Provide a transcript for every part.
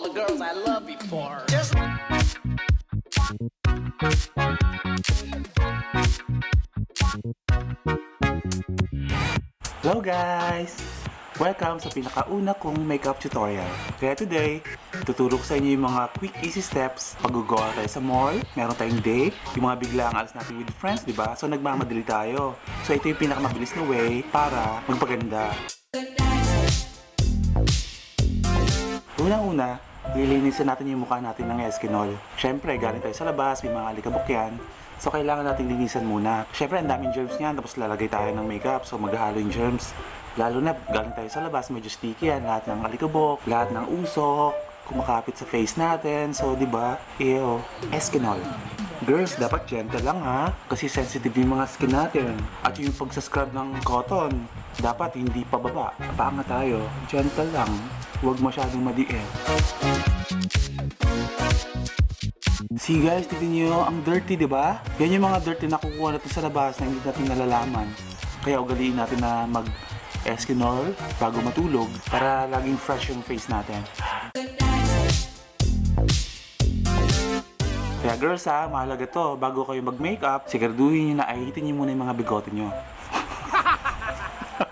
all the girls I loved before. Hello guys! Welcome sa pinakauna kong makeup tutorial. Kaya today, tuturo ko sa inyo yung mga quick easy steps pag gugawa tayo sa mall, meron tayong date, yung mga biglang alas natin with friends, di ba? So nagmamadali tayo. So ito yung pinakamabilis na way para magpaganda. Unang-una, lilinisin natin yung mukha natin ng Eskinol. Siyempre, galing tayo sa labas, may mga alikabok yan. So, kailangan natin linisan muna. Siyempre, ang daming germs niyan, tapos lalagay tayo ng makeup, so maghahalo yung germs. Lalo na, galing tayo sa labas, medyo sticky yan, lahat ng alikabok, lahat ng usok, kumakapit sa face natin. So, di ba? Ew, Eskinol. Girls, dapat gentle lang ha, kasi sensitive yung mga skin natin. At yung pagsascrub ng cotton, dapat hindi pababa. Panga tayo, gentle lang. Huwag masyadong madiin. See guys, tignan nyo, ang dirty, di ba? Yan yung mga dirty na kukuha natin sa labas na hindi natin nalalaman. Kaya ugaliin natin na mag Eskinol bago matulog para laging fresh yung face natin. Kaya girls ha, mahalaga to. Bago kayo mag-makeup, siguraduhin nyo na ahitin nyo muna yung mga bigote nyo.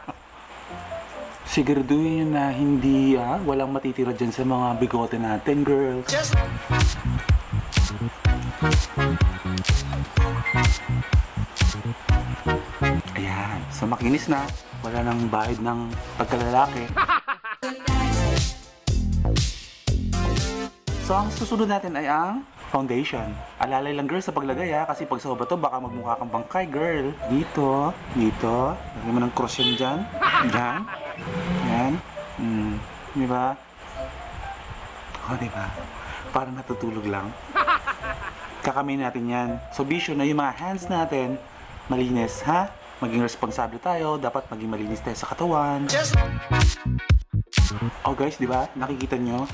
siguraduhin nyo na hindi, ah, walang matitira dyan sa mga bigote natin, girls. Ayan. So makinis na. Wala nang bahid ng pagkalalaki. So ang susunod natin ay ang foundation. Alalay lang girl sa paglagay ha, kasi pag sobra to baka magmukha kang bangkay girl. Dito, dito. Lagyan mo ng cross yan dyan. Dyan. Yan. Hmm. Di ba? O, di ba? Parang natutulog lang. Kakamay natin yan. So, vision na yung mga hands natin, malinis, ha? Maging responsable tayo, dapat maging malinis tayo sa katawan. Oh guys, di ba? Nakikita nyo?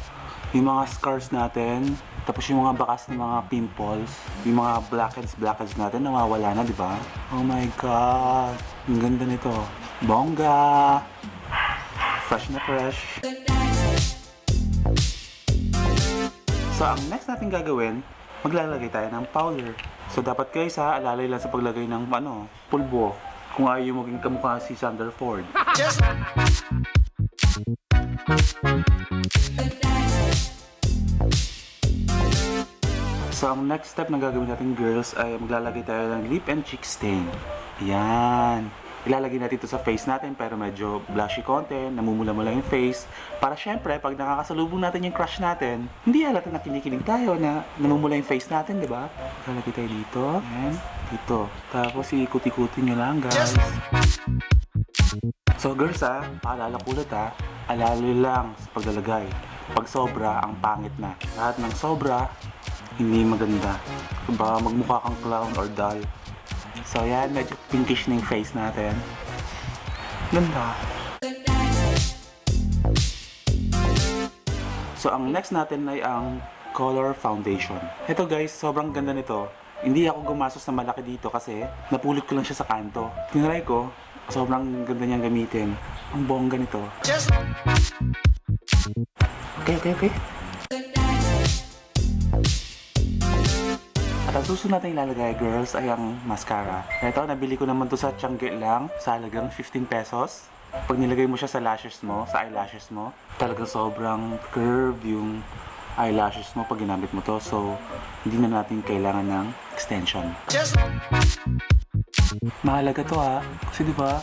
Yung mga scars natin, tapos yung mga bakas ng mga pimples, yung mga blackheads, blackheads natin, nawawala na, di ba? Oh my God! Ang ganda nito. Bongga! Fresh na fresh. So, ang next natin gagawin, maglalagay tayo ng powder. So, dapat guys ha, alalay lang sa paglagay ng ano, pulbo. Kung ayaw maging kamukha si Sander Ford. So, ang next step na gagawin natin girls ay maglalagay tayo ng lip and cheek stain. Yan. Ilalagay natin ito sa face natin pero medyo blushy konti, namumula-mula yung face. Para syempre, pag nakakasalubong natin yung crush natin, hindi halata na kinikilig tayo na namumula yung face natin, di ba? Ilalagay tayo dito. Yan. Dito. Tapos iikot-ikutin nyo lang, guys. So girls ha, paalala ko ulit ha, alalay lang sa paglalagay. Pag sobra, ang pangit na. Lahat ng sobra, hindi maganda. Baka magmukha kang clown or doll. So yan, medyo pinkish na yung face natin. Ganda. So ang next natin ay ang color foundation. Ito guys, sobrang ganda nito. Hindi ako gumastos na malaki dito kasi napulot ko lang siya sa kanto. Tinry ko, sobrang ganda niyang gamitin. Ang bongga nito. Okay, okay, okay. At ang susunod natin ilalagay, girls, ay ang mascara. Ito, nabili ko naman to sa Tiangge lang, sa halagang 15 pesos. Pag nilagay mo siya sa lashes mo, sa eyelashes mo, talagang sobrang curve yung eyelashes mo pag ginamit mo to. So, hindi na natin kailangan ng extension. Mahalaga to ha, kasi di ba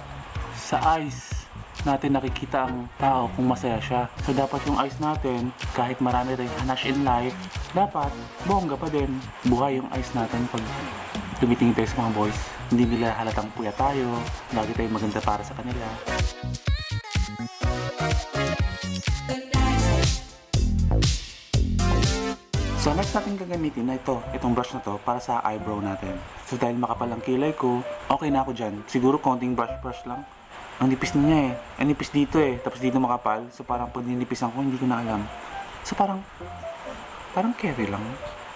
sa eyes natin nakikita ang tao kung masaya siya. So dapat yung eyes natin, kahit marami tayong hanash in life, dapat bongga pa din. Buhay yung eyes natin pag tumitingin tayo sa mga boys. Hindi nila halatang puya tayo, lagi tayong maganda para sa kanila. So next natin gagamitin na ito, itong brush na to para sa eyebrow natin. So dahil makapal ang kilay ko, okay na ako dyan. Siguro konting brush brush lang. Ang nipis niya eh. Ang nipis dito eh. Tapos dito makapal. So parang pag ninipisan ko, hindi ko na alam. So parang, parang carry lang.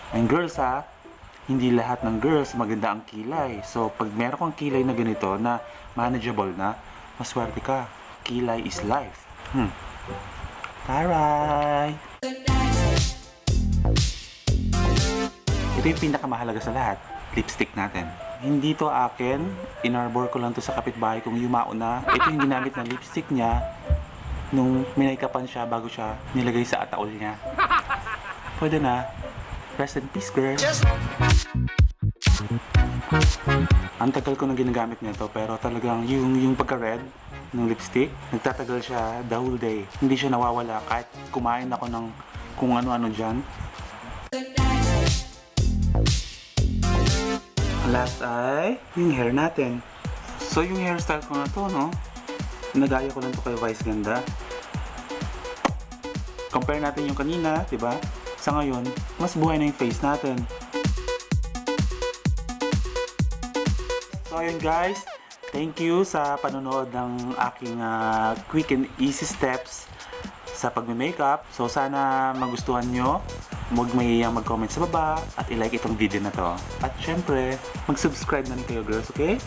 And girls ha, hindi lahat ng girls maganda ang kilay. So pag meron kang kilay na ganito na manageable na, maswerte ka. Kilay is life. Hmm. Taray! Ito yung pinakamahalaga sa lahat, lipstick natin. Hindi to akin, inarbor ko lang to sa kapitbahay kong yumao na. Ito yung ginamit na lipstick niya nung minaykapan siya bago siya nilagay sa ataol niya. Pwede na. Rest in peace, girl. Ang tagal ko na ginagamit nito pero talagang yung, yung pagka-red ng lipstick, nagtatagal siya the whole day. Hindi siya nawawala kahit kumain ako ng kung ano-ano dyan. Last ay yung hair natin. So yung hairstyle ko na to, no? Nagaya ko lang to kay Vice Ganda. Compare natin yung kanina, di ba? Sa ngayon, mas buhay na yung face natin. So ayun guys, thank you sa panonood ng aking ah, quick and easy steps sa pagme-makeup. So sana magustuhan nyo. Huwag mahihiyang mag-comment sa baba at i-like itong video na to. At syempre, mag-subscribe na kayo girls, okay?